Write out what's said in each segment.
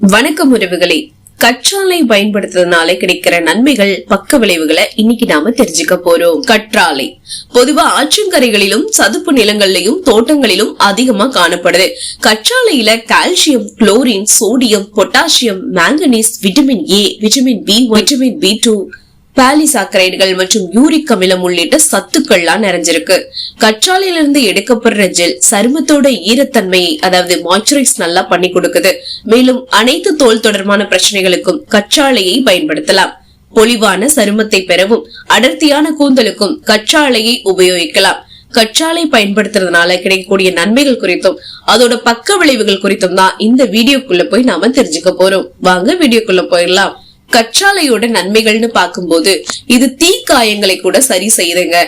வணக்கம் உறவுகளே. கற்றாழை பயன்படுத்துறதுனால கிடைக்கிற நன்மைகள் பக்க விளைவுகளை இன்னைக்கு நாம தெரிஞ்சுக்க போறோம். கற்றாழை. பொதுவா ஆற்றங்கரைகளிலும் சதுப்பு நிலங்கள்லயும் தோட்டங்களிலும் அதிகமா காணப்படுது. கற்றாழையில calcium chlorine sodium potassium manganese vitamin A vitamin B vitamin B two பாலிசாக்கரைடுகள் மற்றும் யூரிக் அமிலம் உள்ளிட்ட சத்துக்கள்லாம் நிறைஞ்சிருக்கு. கற்றாழையிலிருந்து எடுக்கப்படுற ஜெல் சருமத்தோட ஈரத்தன்மையை அதாவது மாய்ச்சரைஸ் நல்லா பண்ணி கொடுக்குது. மேலும் அனைத்து தோல் தொடர்பான பிரச்சனைகளுக்கும் கற்றாழையை பயன்படுத்தலாம். பொலிவான சருமத்தை பெறவும் அடர்த்தியான கூந்தலுக்கும் கற்றாழையை உபயோகிக்கலாம். கற்றாழை பயன்படுத்துறதுனால கிடைக்கக்கூடிய நன்மைகள் குறித்தும் அதோட பக்க விளைவுகள் குறித்தும் தான் இந்த வீடியோக்குள்ள போய் நாம தெரிஞ்சுக்க போறோம். வாங்க வீடியோக்குள்ள போயிடலாம். கற்றாழையோட நன்மைகள்னு பார்க்கும்போது இது தீக்காயங்களை கூட சரி செய்யுதுங்க.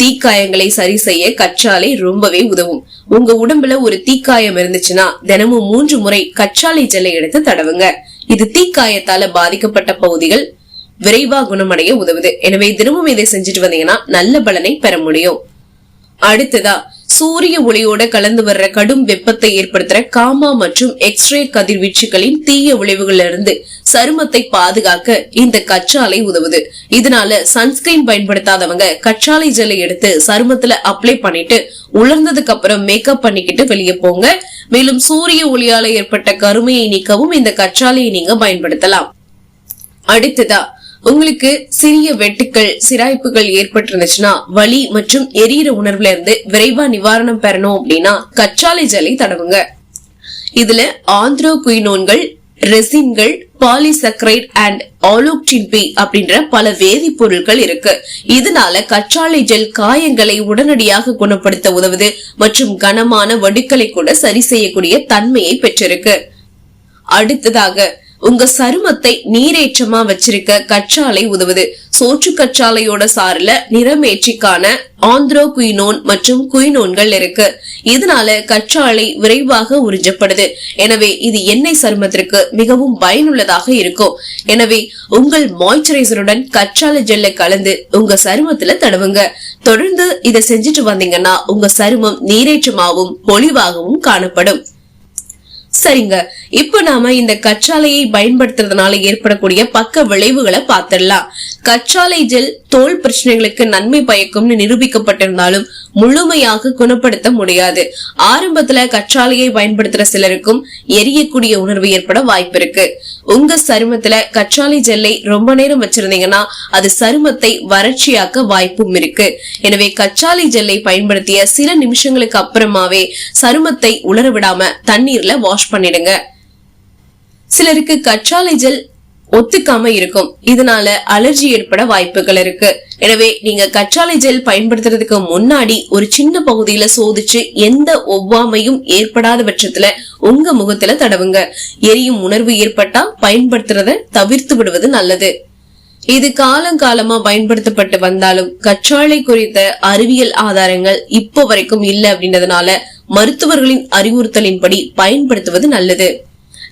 தீக்காயங்களை சரி செய்ய கற்றாழை ரொம்பவே உதவும். உங்க உடம்புல ஒரு தீக்காயம் இருந்துச்சுன்னா தினமும் மூன்று முறை கற்றாழை ஜெல்லை எடுத்து தடவுங்க. இது தீக்காயத்தால பாதிக்கப்பட்ட பகுதிகள் விரைவா குணமடைய உதவுது. எனவே தினமும் இதை செஞ்சுட்டு வந்தீங்கன்னா நல்ல பலனை பெற முடியும். அடுத்ததா சூரிய ஒளியோட கலந்து வர்ற கடும் வெப்பத்தை ஏற்படுத்துற காமா மற்றும் எக்ஸ்ரே கதிர்வீச்சுகளின் தீய விளைவுகள்ல இருந்து சருமத்தை பாதுகாக்க இந்த கச்சாலை உதவுது. இதனால சன்ஸ்கிரீன் பயன்படுத்தாதவங்க கச்சாலை ஜெல்லை எடுத்து சருமத்துல அப்ளை பண்ணிட்டு உலர்ந்ததுக்கு அப்புறம் மேக்கப் பண்ணிக்கிட்டு வெளியே போங்க. மேலும் சூரிய ஒளியால ஏற்பட்ட கருமையை நீக்கவும் இந்த கற்றாழையை நீங்க பயன்படுத்தலாம். அடுத்ததா உங்களுக்கு சிறிய வெட்டுக்கள் சிராய்ப்புகள் ஏற்பட்டிருந்துச்சுன்னா வலி மற்றும் எரியிற உணர்வுல இருந்து விரைவா நிவாரணம் பெறணும் அப்படின்னா கச்சாலை ஜலை தடவுங்க. இதுல ஆந்திரோ குயினோன்கள் ரெசின்கள் பாலிசக்ரைட் அண்ட் ஆலோக்டின்பி அப்படின்ற பல வேதிப்பொருட்கள் இருக்கு. இதனால கற்றாழை ஜெல் காயங்களை உடனடியாக குணப்படுத்த உதவுது மற்றும் கனமான வடுக்களை கூட சரி செய்யக்கூடிய தன்மையை பெற்றிருக்கு. அடுத்ததாக உங்க சருமத்தை நீரேற்றமா வச்சிருக்க கற்றாழை உதவுது. சோற்று கற்றாழையோட சாறுல நிறமேற்றிக்கான ஆந்திரோ குயினோன் மற்றும் குயினோன்கள் இருக்கு. இதனால கற்றாழை விரைவாக உறிஞ்சப்படுது. எனவே இது எண்ணெய் சருமத்திற்கு மிகவும் பயனுள்ளதாக இருக்கும். எனவே உங்கள் மாய்ச்சரைசருடன் கற்றாழை ஜெல்லை கலந்து உங்க சருமத்துல தடவுங்க. தொடர்ந்து இதை செஞ்சுட்டு வந்தீங்கன்னா உங்க சருமம் நீரேற்றமாகவும் பொலிவாகவும் காணப்படும். சரிங்க. இப்ப நாம இந்த கற்றாலையை பயன்படுத்துறதுனால ஏற்படக்கூடிய பக்க விளைவுகளை பார்த்திடலாம். கற்றாலை ஜெல் தோல் பிரச்சனைகளுக்கு நன்மை பயக்கும்னு நிரூபிக்கப்பட்டிருந்தாலும் முழுமையாக குணப்படுத்த முடியாது. ஆரம்பத்துல கற்றாலையை பயன்படுத்துற சிலருக்கும் எரியக்கூடிய உணர்வு ஏற்பட வாய்ப்பு இருக்கு. உங்க சருமத்துல கற்றாழை ஜெல்லை ரொம்ப நேரம் வச்சிருந்தீங்கன்னா அது சருமத்தை வறட்சியாக்க வாய்ப்பும் இருக்கு. எனவே கச்சாலை ஜெல்லை பயன்படுத்திய சில நிமிஷங்களுக்கு அப்புறமாவே சருமத்தை உலர விடாம தண்ணீர்ல வாஷ் பண்ணிடுங்க. சிலருக்கு கற்றாழை ஜெல் ஒத்துக்காம இருக்கும். இதனால அலர்ஜி ஏற்பட வாய்ப்புகள் இருக்கு. எனவே நீங்க கற்றாழை ஜெல் பயன்படுத்துறதுக்கு முன்னாடி ஒரு சின்ன பகுதியில சோதிச்சு எந்த ஒவ்வாமையும் ஏற்படாத பட்சத்துல உங்க முகத்துல தடவுங்க. எரியும் உணர்வு ஏற்பட்டா பயன்படுத்துறத தவிர்த்து விடுவது நல்லது. இது காலங்காலமா பயன்படுத்தப்பட்டு வந்தாலும் கற்றாழை குறித்த அறிவியல் ஆதாரங்கள் இப்போ வரைக்கும் இல்ல அப்படின்றதுனால மருத்துவர்களின் அறிவுறுத்தலின்படி பயன்படுத்துவது நல்லது.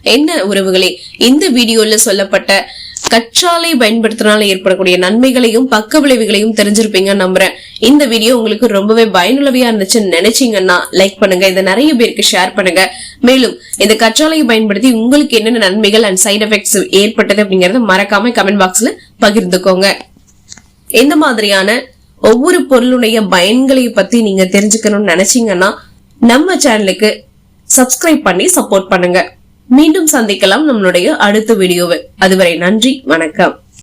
என்ன உறவுகளே இந்த வீடியோல சொல்லப்பட்ட கற்றாலை பயன்படுத்தினால ஏற்படக்கூடிய நன்மைகளையும் பக்க விளைவுகளையும் தெரிஞ்சிருப்பீங்க நம்புறேன். இந்த வீடியோ உங்களுக்கு ரொம்பவே பயனுள்ளவையா இருந்துச்சுன்னு நினைச்சீங்கன்னா லைக் பண்ணுங்க. இதை நிறைய பேருக்கு ஷேர் பண்ணுங்க. மேலும் இந்த கற்றாலையை பயன்படுத்தி உங்களுக்கு என்னென்ன நன்மைகள் அண்ட் சைட் எஃபெக்ட்ஸ் ஏற்பட்டது அப்படிங்கறத மறக்காம கமெண்ட் பாக்ஸ்ல பகிர்ந்துக்கோங்க. இந்த மாதிரியான ஒவ்வொரு பொருளுடைய பயன்களை பத்தி நீங்க தெரிஞ்சுக்கணும்னு நினைச்சீங்கன்னா நம்ம சேனலுக்கு சப்ஸ்கிரைப் பண்ணி சப்போர்ட் பண்ணுங்க. மீண்டும் சந்திக்கலாம் நம்மளுடைய அடுத்த வீடியோவில். அதுவரை நன்றி வணக்கம்.